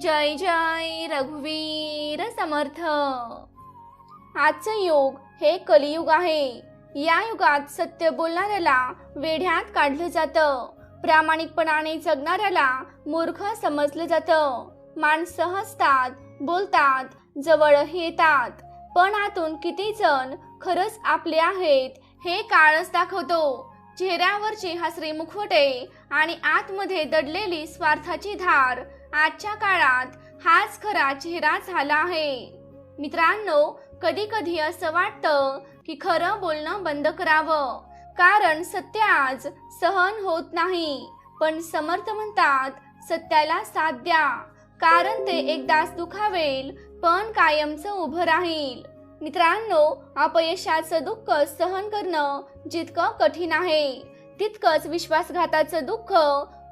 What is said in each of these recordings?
जय जय रघुवीर समर्थ. आजचं युग हे कलियुग आहे. या युगात सत्य बोलणाऱ्याला वेढ्यात काढलं जातं. प्रामाणिकपणाने जगणाऱ्याला मूर्ख समजलं जातं. माणसं हसतात बोलतात जवळही येतात. पण आतून किती जण खरंच आपले आहेत हे काळच दाखवतो. चेहऱ्यावरची हसरी मुखवटे आणि आतमध्ये दडलेली स्वार्थाची धार आजच्या काळात हाच खरा चेहरा झाला आहे. मित्रांनो कधी कधी असं वाटतं की खरं बोलणं बंद करावं. कारण सत्य आज सहन होत नाही. पण समर्थ म्हणतात सत्याला साथ द्या. कारण ते एकदाच दुखावेल पण कायमचं उभं राहील. मित्रांनो अपयशाचं दुःख सहन करणं जितकं कठीण आहे तितकंच विश्वासघाताचं दुःख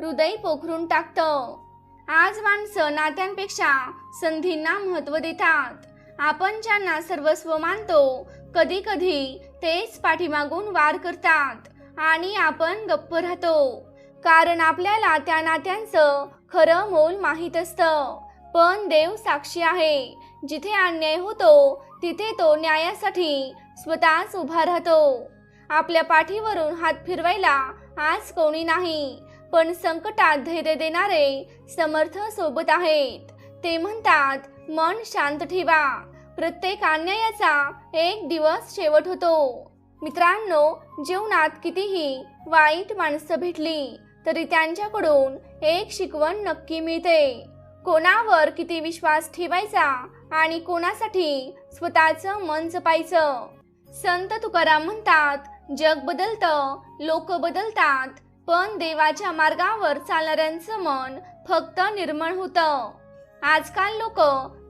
हृदय पोखरून टाकतं. आज माणसं नात्यांपेक्षा संधींना महत्त्व देतात. आपण ज्यांना सर्वस्व मानतो कधी कधी तेच पाठीमागून वार करतात आणि आपण गप्प राहतो. कारण आपल्याला त्या नात्यांचं खरं मोल माहीत असतं. पण देव साक्षी आहे. जिथे अन्याय होतो तिथे तो न्यायासाठी स्वतःच उभा राहतो. आपल्या पाठीवरून हात फिरवायला आज कोणी नाही. पण संकटात धैर्य देणारे समर्थ सोबत आहेत. ते म्हणतात मन शांत ठेवा. प्रत्येक अन्यायाचा एक दिवस शेवट होतो. मित्रांनो जीवनात कितीही वाईट माणसं भेटली तरी त्यांच्याकडून एक शिकवण नक्की मिळते. कोणावर किती विश्वास ठेवायचा आणि कोणासाठी स्वतःचं मन जपायचं? संत तुकाराम म्हणतात जग बदलतं लोक बदलतात पण देवाच्या मार्गावर चालणाऱ्यांचं मन फक्त निर्मळ होतं. आजकाल लोक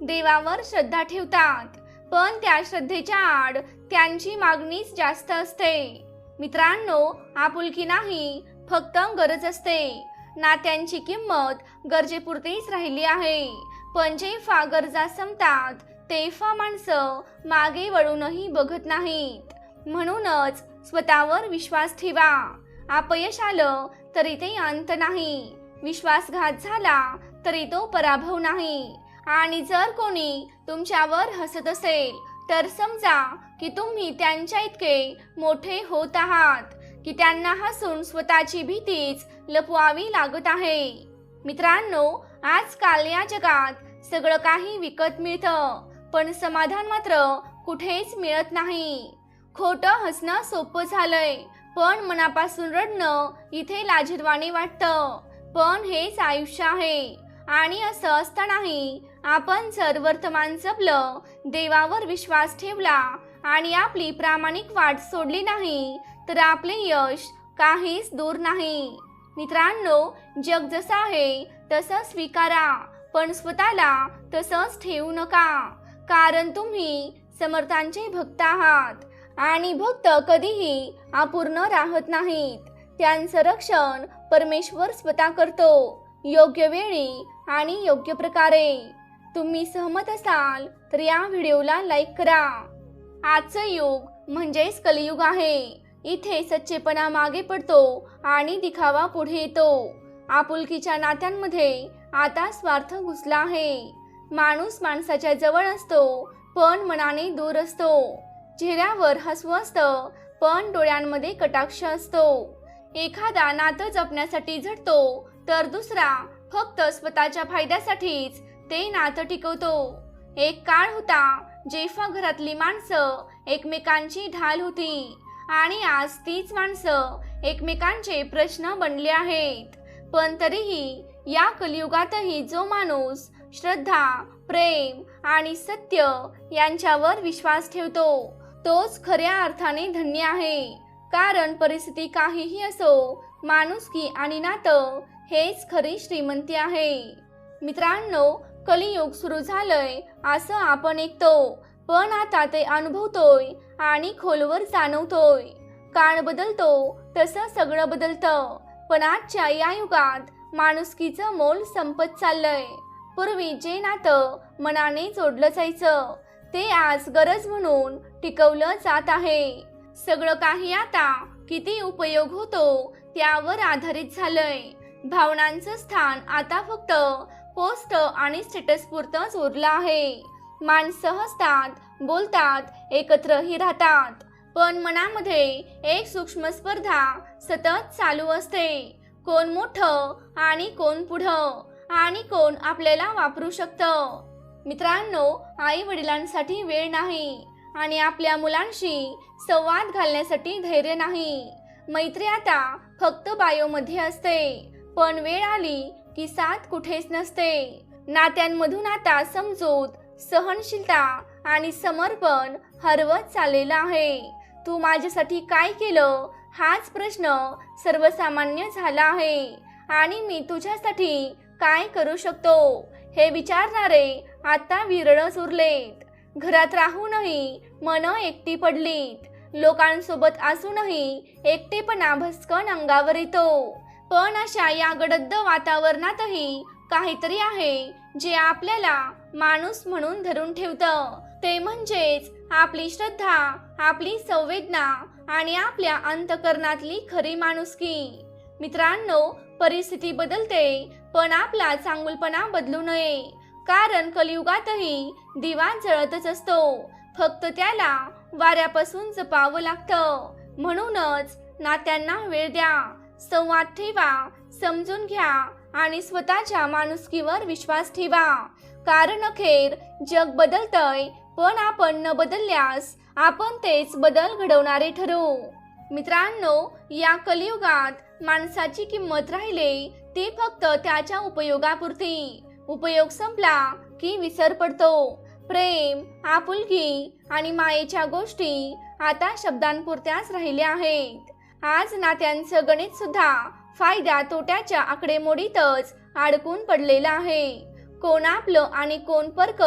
देवावर श्रद्धा ठेवतात पण त्या श्रद्धेच्या आड त्यांची मागणीच जास्त असते. मित्रांनो आपुलकी नाही फक्त गरज असते. नात्यांची किंमत गरजेपुरतीच राहिली आहे. पण जे फा गरजा संपतात तेव्हा माणसं मागे वळूनही बघत नाहीत. म्हणूनच स्वतःवर विश्वास ठेवा. अपयश आलं तरी ते अंत नाही. विश्वासघात झाला तरी तो पराभव नाही. आणि जर कोणी तुमच्यावर हसत असेल तर समजा की तुम्ही त्यांच्या इतके मोठे होत आहात की त्यांना हसून स्वतःची भीतीच लपवावी लागत आहे. मित्रांनो आजकाल या जगात सगळं काही विकत मिळतं पण समाधान मात्र कुठेच मिळत नाही. खोटं हसणं सोपं झालंय पण मनापासून रडणं इथे लाजिरवाणी वाटतं. पण हेच आयुष्य आहे. आणि असं असतानाही आपण जर वर्तमान जपलं देवावर विश्वास ठेवला आणि आपली प्रामाणिक वाट सोडली नाही तर आपले यश काहीच दूर नाही. मित्रांनो जग जसं आहे तसं स्वीकारा पण स्वतःला तसंच ठेवू नका. कारण तुम्ही समर्थांचे भक्त आहात. आणि भक्त कधीही अपूर्ण राहत नाहीत. त्यांचं रक्षण परमेश्वर स्वतः करतो. योग्य वेळी आणि योग्य प्रकारे. तुम्ही सहमत असाल तर या व्हिडिओला लाईक करा. आजचं युग म्हणजेच कलियुग आहे. इथे सच्चेपणा मागे पडतो आणि दिखावा पुढे येतो. आपुलकीच्या नात्यांमध्ये आता स्वार्थ घुसला आहे. माणूस माणसाच्या जवळ असतो पण मनाने दूर असतो. चेहऱ्यावर हसू असतं पण डोळ्यांमध्ये कटाक्ष असतो. एखादा नातं जपण्यासाठी झटतो तर दुसरा फक्त स्वतःच्या फायद्यासाठीच ते नातं टिकवतो. एक काळ होता जेव्हा घरातली माणसं एकमेकांची ढाल होती आणि आज तीच माणसं एकमेकांचे प्रश्न बनले आहेत. पण तरीही या कलियुगातही जो माणूस श्रद्धा प्रेम आणि सत्य यांच्यावर विश्वास ठेवतो तोच खऱ्या अर्थाने धन्य आहे. कारण परिस्थिती काहीही असो माणुसकी आणि नातं हेच खरी श्रीमंती आहे. मित्रांनो कलियुग सुरू झालंय असं आपण ऐकतो. पण आता ते अनुभवतोय आणि खोलवर जाणवतोय. काळ बदलतो तसं सगळं बदलतं. पण आजच्या या युगात माणुसकीचं मोल संपत चाललंय. पूर्वी जे नातं मनाने जोडलं जायचं ते आज गरज म्हणून टिकवलं जात आहे. सगळं काही आता किती उपयोग होतो त्यावर आधारित झालंय. भावनांचं स्थान आता फक्त पोस्ट आणि स्टेटस पुरतंच उरलं आहे. माणसं हसतात बोलतात एकत्रही राहतात. पण मनामध्ये एक सूक्ष्म स्पर्धा सतत चालू असते. कोण मोठं आणि कोण पुढं आणि कोण आपल्याला वापरू शकतं. मित्रांनो आई वडिलांसाठी वेळ नाही आणि आपल्या मुलांशी संवाद घालण्यासाठी धैर्य नाही. मैत्री आता फक्त बायोमध्ये असते पण वेळ आली की साथ कुठेच नसते. नात्यांमधून आता समजूत सहनशीलता आणि समर्पण हरवत चाललेलं आहे. तू माझ्यासाठी काय केलं? हाच प्रश्न सर्वसामान्य झाला आहे. आणि मी तुझ्यासाठी काय करू शकतो? हे विचारणारे आता विरळच उरलेत घरात राहूनही मन एकटी पडलीत. लोकांसोबत असूनही एकटेपणा भस्कन अंगावर येतो. पण अशा या गडद्द वातावरणातही काहीतरी आहे जे आपल्याला माणूस म्हणून धरून ठेवतं. ते म्हणजेच आपली श्रद्धा आपली संवेदना आणि आपल्या अंतकरणातली खरी माणुसकी. मित्रांनो परिस्थिती बदलते. पण आपला चांगुलपणा बदलू नये. कारण कलियुगातही दिवा जळतच असतो. फक्त त्याला वाऱ्यापासून जपावं लागतं. म्हणूनच नात्यांना वेळ द्या. संवाद ठेवा समजून घ्या आणि स्वतःच्या माणुसकीवर विश्वास ठेवा. कारण अखेर जग बदलतय पण आपण न बदलल्यास आपण तेच बदल घडवणारे ठरू. मित्रांनो या कलियुगात माणसाची किंमत राहिले ती फक्त त्याच्या उपयोगापुरती. उपयोग संपला की विसर पडतो. प्रेम आपुलकी आणि मायेच्या गोष्टी आता शब्दांपुरत्याच राहिल्या आहेत. आज नात्यांचं गणित सुद्धा फायद्या तोट्याच्या आकडेमोडीतच अडकून पडलेलं आहे. कोण आपलं आणि कोण परक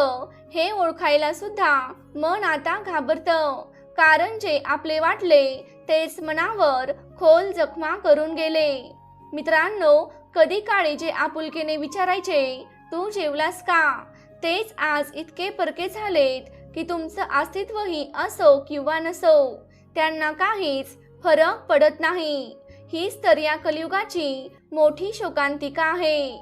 हे ओळखायला सुद्धा मन आता घाबरतं. कारण जे आपले वाटले तेच मनावर खोल जखमा करून गेले. मित्रांनो कधी काळी जे आपुलकीने विचारायचे तू जेवलास का? तेच आज इतके परके झालेत की तुमचं अस्तित्वही असो किंवा नसो त्यांना काहीच फरक पडत नाही. हीच तर या कलियुगाची मोठी शोकांतिका आहे.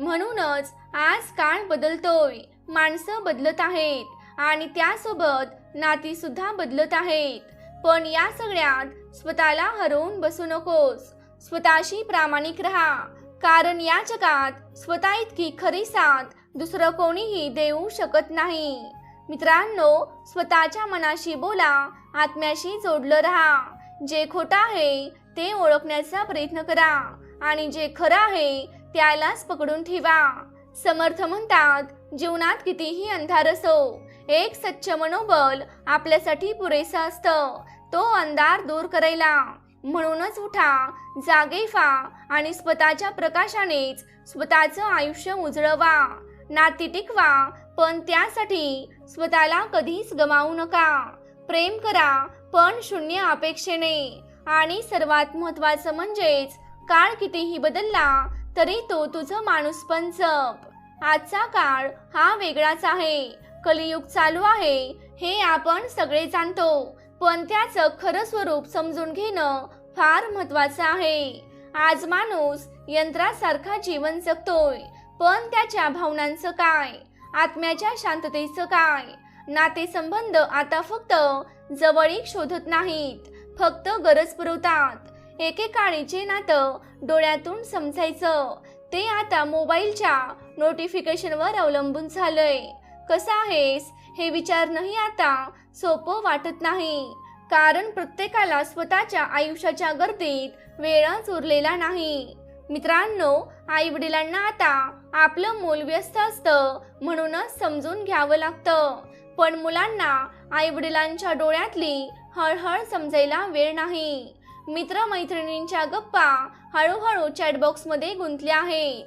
म्हणूनच आज काळ बदलतोय माणसं बदलत आहेत आणि त्यासोबत नाती सुद्धा बदलत आहेत. पण या सगळ्यात स्वतःला हरवून बसू नकोस. स्वतःशी प्रामाणिक राहा. कारण या जगात स्वतः इतकी खरी साथ दुसरं कोणीही देऊ शकत नाही. मित्रांनो स्वतःच्या मनाशी बोला आत्म्याशी जोडलं राहा. जे खोटं आहे ते ओळखण्याचा प्रयत्न करा. आणि जे खरं आहे त्यालाच पकडून ठेवा. समर्थ म्हणतात जीवनात कितीही अंधार असो. एक सच्च मनोबल आपल्यासाठी पुरेसं असतं. तो अंधार दूर करायला. म्हणूनच उठा जागे फा आणि स्वतःच्या प्रकाशानेच स्वतःचं आयुष्य उजळवा. नाती टिकवा पण त्यासाठी स्वतःला कधीच गमावू नका. प्रेम करा पण शून्य अपेक्षेने. आणि सर्वात महत्वाचं म्हणजेच काळ कितीही बदलला तरी तो तुझं माणूस पण जप. आजचा काळ हा वेगळाच आहे. कलियुग चालू आहे हे आपण सगळे जाणतो. पण त्याचं खरं स्वरूप समजून घेणं फार महत्वाचं आहे. आज माणूस यंत्रासारखा जीवन जगतोय पण त्याच्या भावनांचं काय? आत्म्याच्या शांततेचं काय? नातेसंबंध आता फक्त जवळीक शोधत नाहीत फक्त गरज पुरवतात. एकेकाळीचे नातं डोळ्यातून समजायचं. ते आता मोबाईलच्या नोटिफिकेशनवर अवलंबून झालंय. कसं आहेस? हे विचारणंही आता. सोपं वाटत नाही. कारण प्रत्येकाला स्वतःच्या आयुष्याच्या गर्दीत वेळच उरलेला नाही. मित्रांनो आई वडिलांना आता आपलं मूल व्यस्त असतं म्हणूनच समजून घ्यावं लागतं. पण मुलांना आई वडिलांच्या डोळ्यातली हळहळ समजायला वेळ नाही. मित्रमैत्रिणींच्या गप्पा हळूहळू चॅटबॉक्समध्ये गुंतल्या आहेत.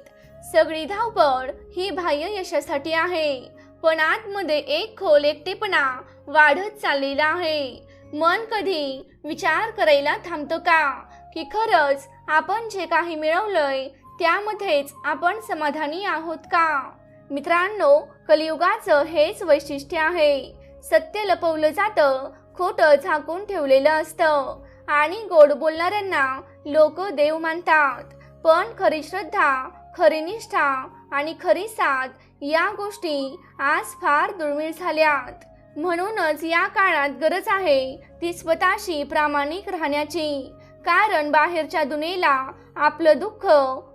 सगळी धावपळ ही बाह्य यशासाठी आहे. पण आतमध्ये एक खोल एकटेपणा वाढत चाललेला आहे. मन कधी विचार करायला थांबतं का? की खरंच आपण जे काही मिळवलंय त्यामध्येच आपण समाधानी आहोत का? मित्रांनो कलियुगाचं हेच वैशिष्ट्य आहे. सत्य लपवलं जातं खोटं झाकून ठेवलेलं असतं. आणि गोड बोलणाऱ्यांना लोक देव मानतात. पण खरी श्रद्धा खरी निष्ठा आणि खरी साथ या गोष्टी आज फार दुर्मिळ झाल्यात. म्हणूनच या काळात गरज आहे ती स्वतःशी प्रामाणिक राहण्याची. कारण बाहेरच्या दुनियेला आपलं दुःख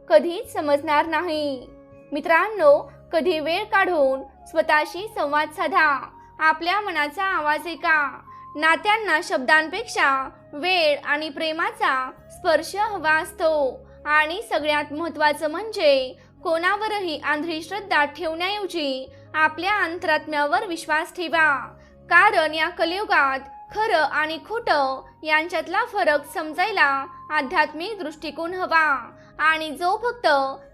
कधीच समजणार नाही. मित्रांनो कधी वेळ काढून स्वतःशी संवाद साधा. आपल्या मनाचा आवाज ऐका. नात्यांना शब्दांपेक्षा वेळ आणि प्रेमाचा स्पर्श हवा असतो. आणि सगळ्यात महत्त्वाचं म्हणजे कोणावरही आंधळी श्रद्धा ठेवण्याऐवजी आपल्या अंतरात्म्यावर विश्वास ठेवा. कारण या कलियुगात खरं आणि खोटं यांच्यातला फरक समजायला आध्यात्मिक दृष्टिकोन हवा. आणि जो फक्त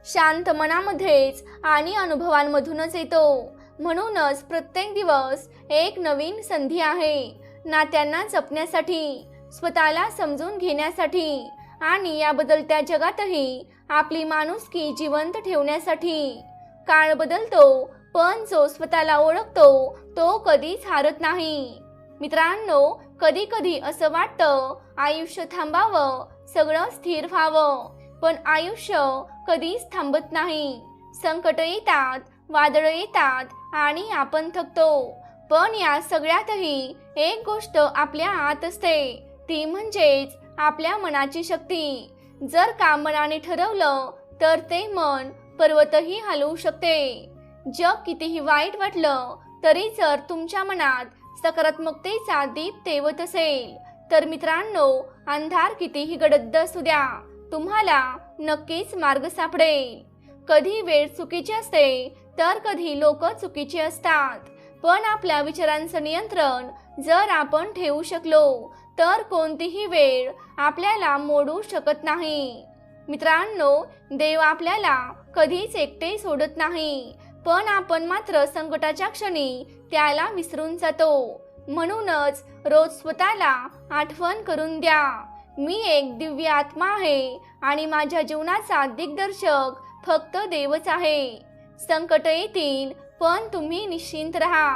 शांत मनामध्येच आणि अनुभवांमधूनच येतो. म्हणूनच प्रत्येक दिवस एक नवीन संधी आहे. नात्यांना जपण्यासाठी स्वतःला समजून घेण्यासाठी आणि या बदलत्या जगातही आपली माणुसकी जिवंत ठेवण्यासाठी. काळ बदलतो पण जो स्वतःला ओळखतो तो कधीच हारत नाही. मित्रांनो कधी कधी असं वाटतं आयुष्य थांबावं सगळं स्थिर व्हावं पण आयुष्य कधीच थांबत नाही. संकट येतात वादळ येतात आणि आपण थकतो. पण या सगळ्यातही एक गोष्ट आपल्या आत असते ती म्हणजेच आपल्या मनाची शक्ती. जर का मनाने ठरवलं तर ते मन पर्वतही हलवू शकते. जग कितीही वाईट वाटलं तरी जर तुमच्या मनात सकारात्मकतेचा दीप तेवत असेल तर मित्रांनो अंधार कितीही गडद्द असू द्या तुम्हाला नक्कीच मार्ग सापडेल. कधी वेळ चुकीची असते तर कधी लोक चुकीची असतात. पण आपल्या विचारांचं नियंत्रण जर आपण ठेवू शकलो तर कोणतीही वेळ आपल्याला मोडू शकत नाही. मित्रांनो देव आपल्याला कधीच एकटे सोडत नाही पण आपण मात्र संकटाच्या क्षणी त्याला विसरून जातो. म्हणूनच रोज स्वतःला आठवण करून द्या. मी एक दिव्य आत्मा आहे आणि माझ्या जीवनाचा दिग्दर्शक फक्त देवच आहे. संकट येतील पण तुम्ही निश्चिंत राहा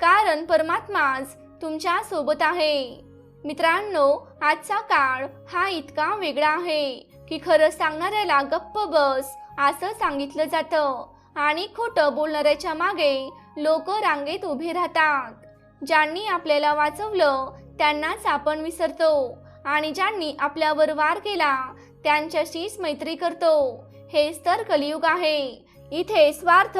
कारण परमात्माच तुमच्यासोबत आहे. मित्रांनो आजचा काळ हा इतका वेगळा आहे की खरं सांगणाऱ्याला गप्प बस असं सांगितलं जातं. आणि खोटं बोलणाऱ्याच्या मागे लोक रांगेत उभे राहतात. ज्यांनी आपल्याला वाचवलं त्यांनाच आपण विसरतो. आणि ज्यांनी आपल्यावर वार केला त्यांच्याशीच मैत्री करतो. हेच तर कलियुग आहे. इथे स्वार्थ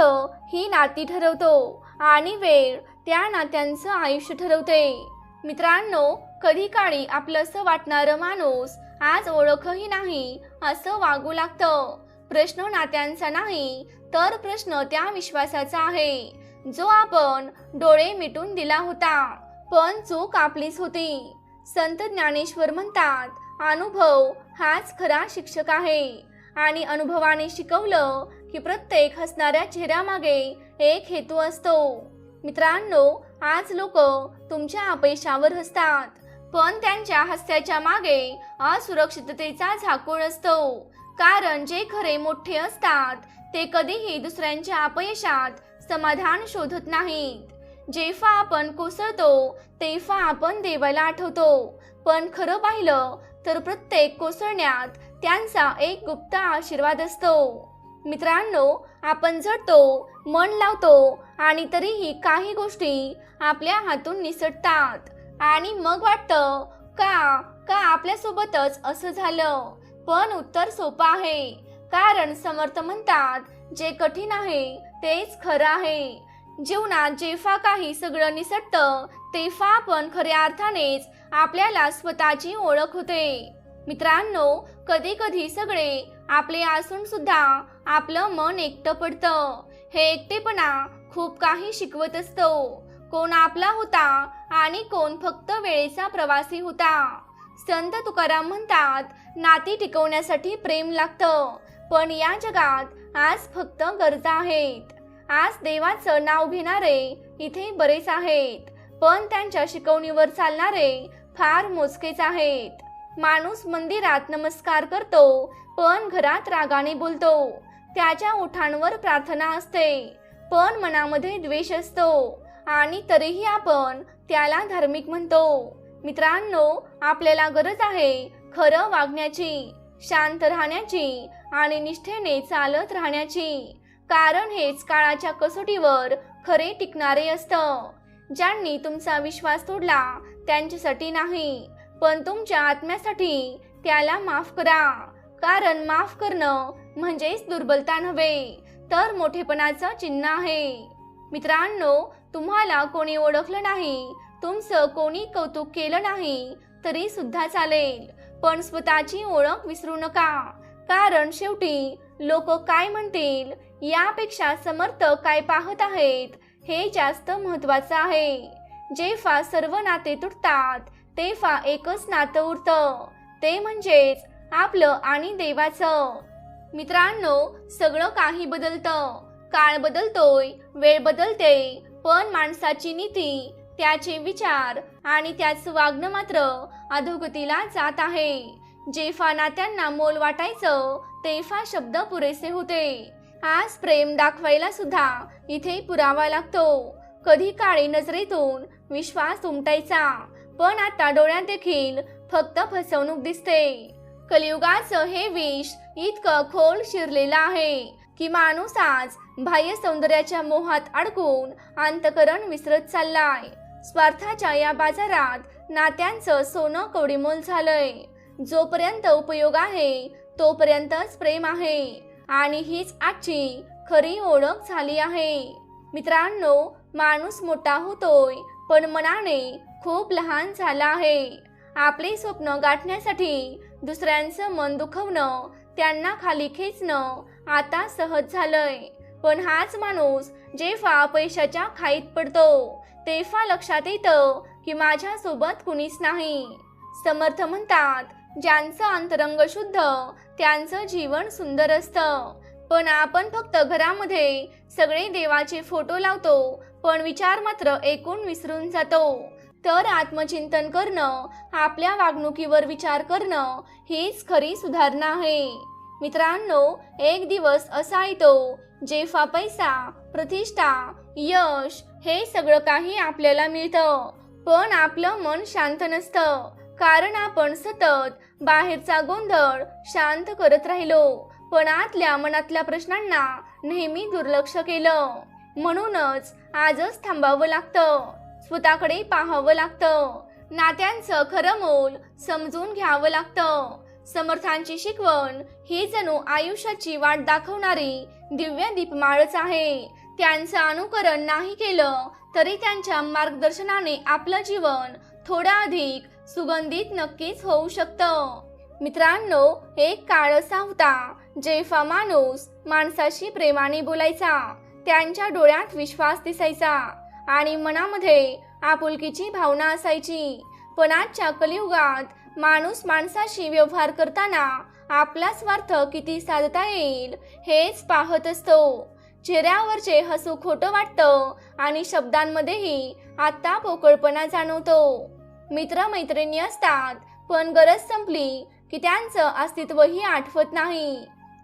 ही नाती ठरवतो आणि वेळ त्या नात्यांचं आयुष्य ठरवते. मित्रांनो कधी काळी आपलंसं वाटणारं माणूस आज ओळखही नाही असं वागू लागतं. प्रश्न नात्यांचा नाही तर प्रश्न त्या विश्वासाचा आहे. जो आपण डोळे मिटून दिला होता पण चूक आपलीच होती. संत ज्ञानेश्वर म्हणतात अनुभव हाच खरा शिक्षक आहे. आणि अनुभवाने शिकवलं की प्रत्येक हसणाऱ्या चेहऱ्यामागे एक हेतू असतो. मित्रांनो आज लोक तुमच्या अपयशावर हसतात. पण त्यांच्या हास्याच्या मागे असुरक्षिततेचा झाकोळ असतो. कारण जे खरे मोठे असतात ते कधीही दुसऱ्यांच्या अपयशात समाधान शोधत नाहीत. जेव्हा आपण कोसळतो तेव्हा आपण देवाला आठवतो. पण खरं पाहिलं तर प्रत्येक कोसळण्यात त्यांचा एक गुप्त आशीर्वाद असतो. मित्रांनो आपण जडतो मन लावतो आणि तरीही काही गोष्टी आपल्या हातून निसटतात. आणि मग वाटतं का का आपल्यासोबतच असं झालं? पण उत्तर सोपं आहे. कारण समर्थ म्हणतात जे कठीण आहे तेच खरं आहे. जीवनात जेव्हा काही सगळं निसटतं तेव्हा आपण खऱ्या अर्थानेच आपल्याला स्वतःची ओळख होते. मित्रांनो कधी कधी सगळे आपले असून सुद्धा आपलं मन एकटं पडतं. हे एकटेपणा खूप काही शिकवत असतो. कोण आपला होता आणि कोण फक्त वेळेचा प्रवासी होता. संत तुकाराम म्हणतात नाती टिकवण्यासाठी प्रेम लागतं पण या जगात आज फक्त गरजा आहेत. आज देवाचं नाव घेणारे इथे बरेच आहेत पण त्यांच्या शिकवणीवर चालणारे फार मोजकेच आहेत. माणूस मंदिरात नमस्कार करतो पण घरात रागाने बोलतो. त्याच्या ओठांवर प्रार्थना असते पण मनामध्ये द्वेष असतो. आणि तरीही आपण त्याला धार्मिक म्हणतो. मित्रांनो आपल्याला गरज आहे खरं वागण्याची शांत राहण्याची आणि निष्ठेने चालत राहण्याची. कारण हेच काळाच्या कसोटीवर खरे टिकणारे असतं. ज्यांनी तुमचा विश्वास तोडला त्यांच्यासाठी नाही पण तुमच्या आत्म्यासाठी त्याला माफ करा. कारण माफ करणं म्हणजेच दुर्बलता नव्हे तर मोठेपणाचं चिन्ह आहे. मित्रांनो तुम्हाला कोणी ओळखलं नाही तुमचं कोणी कौतुक केलं नाही तरी सुद्धा चालेल. पण स्वतःची ओळख विसरू नका. कारण शेवटी लोक काय म्हणतील यापेक्षा समर्थ काय पाहत आहेत हे जास्त महत्वाचं आहे. जेव्हा सर्व नाते तुटतात तेव्हा एकच नातं उरतं. ते म्हणजेच आपलं आणि देवाचं. मित्रांनो सगळं काही बदलतं. काळ बदलतोय वेळ बदलते. पण माणसाची नीती त्याचे विचार आणि त्याचं वागणं मात्र अधोगतीला जात आहे. जेफा नात्यांना मोल वाटायचं तेव्हा शब्द पुरेसे होते. आज प्रेम दाखवायला सुद्धा इथे पुरावा लागतो. कधी काळी नजरेतून विश्वास उमटायचा पण आता डोळ्यात देखील फक्त फसवणूक दिसते. कलियुगाचं हे विष इतकं खोल शिरलेलं आहे. की माणूस आज बाह्य सौंदर्याच्या मोहात अडकून अंतकरण विसरत चाललाय. स्वार्थाच्या या बाजारात नात्यांचं सोनं कवडीमोल झालंय. जोपर्यंत उपयोग आहे तोपर्यंतच प्रेम आहे. आणि हीच आजची खरी ओळख झाली आहे. मित्रांनो माणूस मोठा होतोय पण मनाने खूप लहान झाला आहे. आपले स्वप्न गाठण्यासाठी दुसऱ्यांचं मन दुखवणं त्यांना खाली खेचणं आता सहज झालंय. पण हाच माणूस जेव्हा पैशाच्या खाईत पडतो तेव्हा लक्षात येतं की माझ्या सोबत कुणीच नाही. समर्थ म्हणतात ज्यांचं अंतरंग शुद्ध त्यांचं जीवन सुंदर असतं. पण आपण फक्त घरामध्ये सगळे देवाचे फोटो लावतो पण विचार मात्र एकूण विसरून जातो. तर आत्मचिंतन करणं आपल्या वागणुकीवर विचार करणं हीच खरी सुधारणा आहे. मित्रांनो एक दिवस असा येतो जेव्हा पैसा प्रतिष्ठा यश हे सगळं काही आपल्याला मिळतं. पण आपलं मन शांत नसतं. कारण आपण सतत बाहेरचा गोंधळ शांत करत राहिलो. पण आतल्या मनातल्या प्रश्नांना नेहमी दुर्लक्ष केलं. म्हणूनच आजच थांबावं लागतं. स्वतःकडे पाहावं लागतं. नात्यांचं खरं मोल समजून घ्यावं लागतं. समर्थांची शिकवण ही जणू आयुष्याची वाट दाखवणारी दिव्य दीपमाळच आहे. त्यांचं अनुकरण नाही केलं तरी त्यांच्या मार्गदर्शनाने आपलं जीवन थोडं अधिक सुगंधित नक्कीच होऊ शकतं. मित्रांनो एक काळ असा होता. जेव्हा माणूस माणसाशी प्रेमाने बोलायचा. त्यांच्या डोळ्यात विश्वास दिसायचा आणि मनामध्ये आपुलकीची भावना असायची. पण आजच्या कलियुगात माणूस माणसाशी व्यवहार करताना आपला स्वार्थ किती साधता येईल हेच पाहत असतो. चेहऱ्यावरचे हसू खोटं वाटतं आणि शब्दांमध्येही आता पोकळपणा जाणवतो. मित्रमैत्रिणी असतात पण गरज संपली की त्यांचं अस्तित्वही आठवत नाही.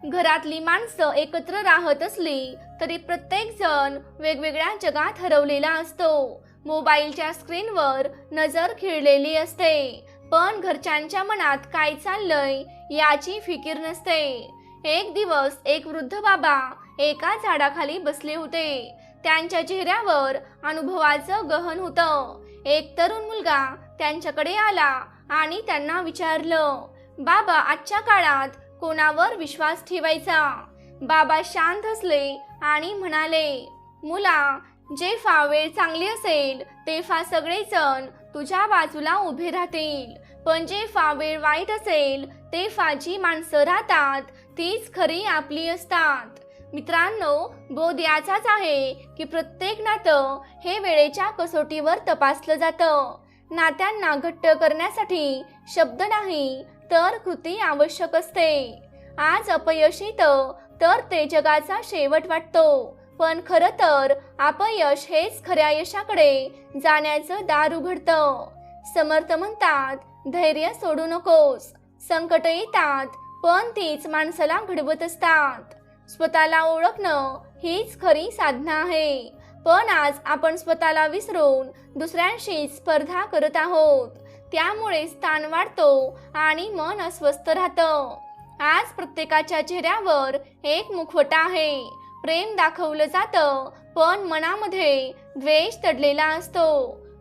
घरातली माणसं एकत्र राहत असली तरी प्रत्येक जण वेगवेगळ्या जगात हरवलेला असतो. मोबाईलच्या स्क्रीनवर नजर खिळलेली असते. पण घरच्यांच्या मनात काय चाललंय याची फिकीर नसते. एक दिवस एक वृद्ध बाबा एका झाडाखाली बसले होते. त्यांच्या चेहऱ्यावर अनुभवाचं गहन होतं. एक तरुण मुलगा त्यांच्याकडे आला आणि त्यांना विचारलं बाबा आजच्या काळात कोणावर विश्वास ठेवायचा? बाबा शांत असले आणि म्हणाले मुला जे फा वेळ चांगली असेल ते फा सगळे सगळेजण तुझ्या बाजूला उभे राहतील. पण जे वेळ वाईट असेल ते जी माणसं राहतात. तीच खरी आपली असतात. मित्रांनो बोध याचाच आहे की प्रत्येक नातं हे वेळेच्या कसोटीवर तपासलं जातं. नात्यांना घट्ट करण्यासाठी शब्द नाही तर कृती आवश्यक असते. आज अपयश येतं तर ते जगाचा शेवट वाटतो. पण खरं तर अपयश हेच खऱ्या यशाकडे जाण्याचं दार उघडतं. समर्थ म्हणतात धैर्य सोडू नकोस. संकट येतात पण तीच माणसाला घडवत असतात. स्वतःला ओळखणं हीच खरी साधना आहे. पण आज आपण स्वतःला विसरून दुसऱ्यांशी स्पर्धा करत आहोत. त्यामुळे स्थान वाढतो आणि मन अस्वस्थ राहतं. आज प्रत्येकाच्या चेहऱ्यावर एक मुखवटा आहे. प्रेम दाखवलं जातं पण मनामध्ये द्वेष दडलेला असतो.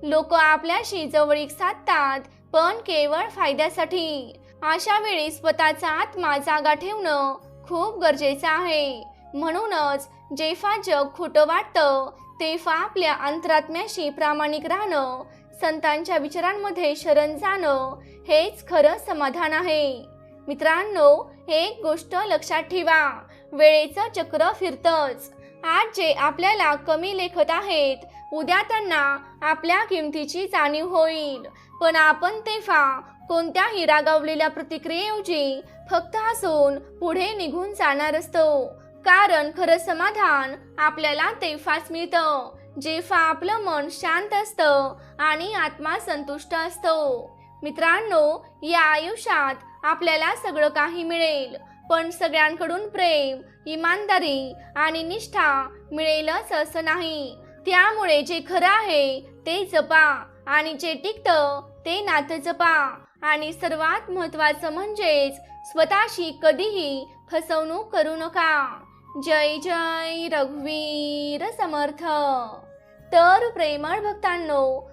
लोक आपल्याशी जवळीक साधतात पण केवळ फायद्यासाठी. अशा वेळी स्वतःचा आत्मा जागा ठेवणं खूप गरजेचं आहे. म्हणूनच जेफा जग खोटं वाटतं तेव्हा आपल्या अंतरात्म्याशी प्रामाणिक राहणं संतांच्या विचारांमध्ये शरण जाणं हेच खरं समाधान आहे. मित्रांनो एक गोष्ट लक्षात ठेवा. वेळेचं चक्र फिरतच. आज जे आपल्याला कमी लेखत आहेत उद्या त्यांना आपल्या किमतीची जाणीव होईल. पण आपण तेव्हा कोणत्याही रागावलेल्या प्रतिक्रियेऐवजी फक्त हसून पुढे निघून जाणार असतो? कारण खरं समाधान आपल्याला तेव्हाच मिळतं. जेव्हा आपलं मन शांत असतं आणि आत्मा संतुष्ट असतो. मित्रांनो या आयुष्यात आपल्याला सगळं काही मिळेल. पण सगळ्यांकडून प्रेम इमानदारी आणि निष्ठा मिळेलच असं नाही. त्यामुळे जे खरं आहे ते जपा आणि जे टिकतं ते नातं जपा. आणि सर्वात महत्वाचं म्हणजेच स्वतःशी कधीही फसवणूक करू नका. जय जय रघुवीर समर्थ. तर प्रेमळ भक्तांनो